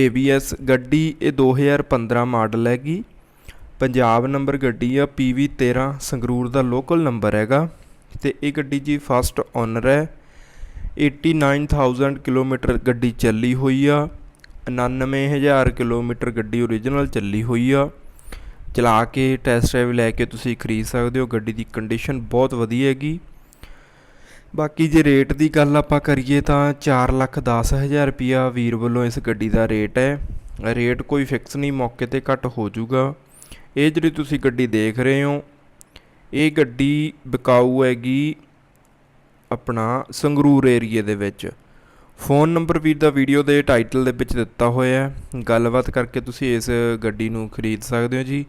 ABS ਗੱਡੀ ਇਹ 2015 model ਹੈਗੀ। ਪੰਜਾਬ ਨੰਬਰ ਗੱਡੀ ਆ PV13 ਸੰਗਰੂਰ ਦਾ ਲੋਕਲ ਨੰਬਰ ਹੈਗਾ। ਤੇ ਇਹ ਗੱਡੀ ਜੀ ਫਸਟ ਓਨਰ ਹੈ। 89000 ਕਿਲੋਮੀਟਰ ਗੱਡੀ ਚੱਲੀ ਹੋਈ ਆ। 99000 ਕਿਲੋਮੀਟਰ ਗੱਡੀ ਓਰੀਜਨਲ ਚੱਲੀ ਹੋਈ ਆ। ਚਲਾ ਕੇ ਟੈਸਟ ਡਰਾਈਵ ਲੈ ਕੇ ਤੁਸੀਂ ਖਰੀਦ ਸਕਦੇ ਹੋ। ਗੱਡੀ ਦੀ ਕੰਡੀਸ਼ਨ ਬਹੁਤ ਵਧੀਆ ਹੈਗੀ। ਬਾਕੀ ਜੇ ਰੇਟ ਦੀ ਗੱਲ ਆਪਾਂ ਕਰੀਏ ਤਾਂ 4 ਲੱਖ 10 ਹਜ਼ਾਰ ਰੁਪਿਆ ਵੀਰ ਵੱਲੋਂ ਇਸ ਗੱਡੀ ਦਾ ਰੇਟ ਹੈ। ਰੇਟ ਕੋਈ ਫਿਕਸ ਨਹੀਂ, ਮੌਕੇ ਤੇ ਘੱਟ ਹੋ ਜਾਊਗਾ। ਇਹ ਜਿਹੜੀ ਤੁਸੀਂ ਗੱਡੀ ਦੇਖ ਰਹੇ ਹੋ, ਇਹ ਗੱਡੀ ਬਕਾਊ ਹੈਗੀ ਆਪਣਾ ਸੰਗਰੂਰ ਏਰੀਏ ਦੇ ਵਿੱਚ। ਫੋਨ ਨੰਬਰ ਵੀਰ ਦਾ ਵੀਡੀਓ ਦੇ ਟਾਈਟਲ ਦੇ ਵਿੱਚ ਦਿੱਤਾ ਹੋਇਆ ਹੈ। ਗੱਲਬਾਤ ਕਰਕੇ ਤੁਸੀਂ ਇਸ ਗੱਡੀ ਨੂੰ ਖਰੀਦ ਸਕਦੇ ਹੋ ਜੀ।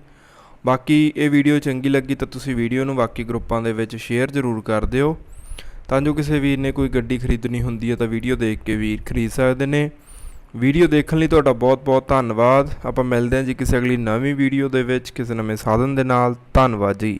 ਬਾਕੀ ਇਹ ਵੀਡੀਓ ਚੰਗੀ ਲੱਗੀ ਤਾਂ ਤੁਸੀਂ ਵੀਡੀਓ ਨੂੰ ਬਾਕੀ ਗਰੁੱਪਾਂ ਦੇ ਵਿੱਚ ਸ਼ੇਅਰ ਜ਼ਰੂਰ ਕਰ ਦਿਓ। ਤਾਂ ਜੋ ਕਿਸੇ ਵੀਰ ਨੇ ਕੋਈ ਗੱਡੀ ਖਰੀਦਣੀ ਹੁੰਦੀ ਹੈ ਤਾਂ ਵੀਡੀਓ ਦੇਖ ਕੇ ਵੀਰ ਖਰੀਦ ਸਕਦੇ ਨੇ। ਵੀਡੀਓ ਦੇਖਣ ਲਈ ਤੁਹਾਡਾ ਬਹੁਤ-ਬਹੁਤ ਧੰਨਵਾਦ। ਆਪਾਂ ਮਿਲਦੇ ਹਾਂ ਜੀ ਕਿਸੇ ਅਗਲੀ ਨਵੀਂ ਵੀਡੀਓ ਦੇ ਵਿੱਚ, ਕਿਸੇ ਨਵੇਂ ਸਾਧਨ ਦੇ ਨਾਲ। ਧੰਨਵਾਦ ਜੀ।